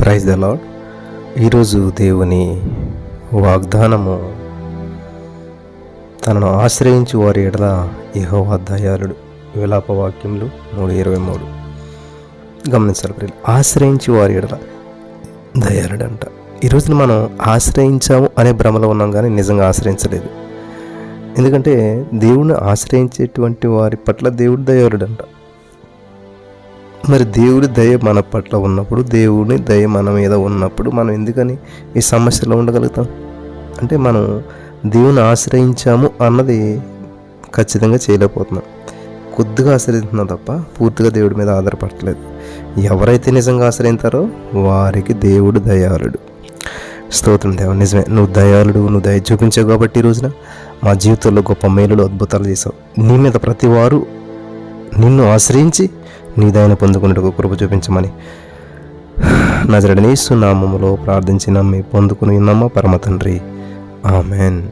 Praise the lord ఈరోజు దేవుని వాగ్దానము తనను ఆశ్రయించి వారి ఎడల యెహోవా విలాప వాక్యములు మూడు ఇరవై మూడు. గమనించాలి ప్రియులు ఆశ్రయించి వారి ఎడల దయాలుడు అంట ఈరోజున మనం ఆశ్రయించాము అనే భ్రమలో ఉన్నాం కానీ నిజంగా ఆశ్రయించలేదు. ఎందుకంటే దేవుణ్ణి ఆశ్రయించేటువంటి వారి పట్ల దేవుడు దయాలుడు అంట మరి దేవుడి దయ మన పట్ల ఉన్నప్పుడు దేవుని దయ మన మీద ఉన్నప్పుడు మనం ఎందుకని ఈ సమస్యలో ఉండగలుగుతాం? అంటే మనం దేవుని ఆశ్రయించాము అన్నది ఖచ్చితంగా చేయలేకపోతున్నాం. కొద్దిగా ఆశ్రయిస్తున్నాం తప్ప పూర్తిగా దేవుడి మీద ఆధారపడట్లేదు. ఎవరైతే నిజంగా ఆశ్రయించారో వారికి దేవుడు దయాళుడు. స్తోత్రం దేవ నిజమే. నువ్వు దయాళుడు నువ్వు దయ చూపించావు కాబట్టి ఈ రోజున మా జీవితంలో గొప్ప మేలులు అద్భుతాలు చేసావు నీ మీద ప్రతి వారు నిన్ను ఆశ్రయించి నీదైన పొందుకున్నట్టుకు కృప చూపించమని నజరడనీసు నామములో ప్రార్థించి నమ్మి పొందుకుని నమ్మ పరమ తండ్రి. ఆమెన్.